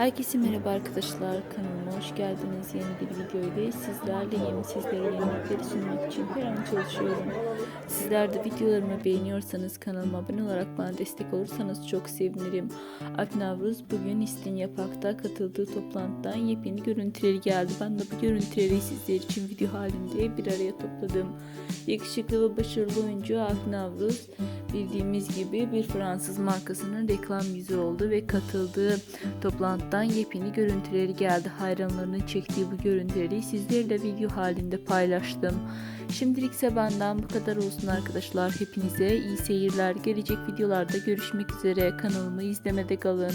Herkese merhaba arkadaşlar kanalıma hoş geldiniz. Yeni bir video ile sizlerleyim. Sizlere yenilikleri sunmak için her an çalışıyorum. Sizler de videolarımı beğeniyorsanız kanalıma abone olarak bana destek olursanız çok sevinirim. Alp Navruz bugün İstinye Park'ta katıldığı toplantıdan yepyeni görüntüleri geldi. Ben de bu görüntüleri sizler için video halinde bir araya topladım. Yakışıklı ve başarılı oyuncu Alp Navruz bildiğimiz gibi bir Fransız markasının reklam yüzü oldu ve katıldığı toplantıdan yepyeni görüntüleri geldi. Hayranlarının çektiği bu görüntüleri sizlerle video halinde paylaştım. Şimdilik ise benden bu kadar olsun arkadaşlar. Hepinize iyi seyirler. Gelecek videolarda görüşmek üzere. Kanalımı izlemede kalın.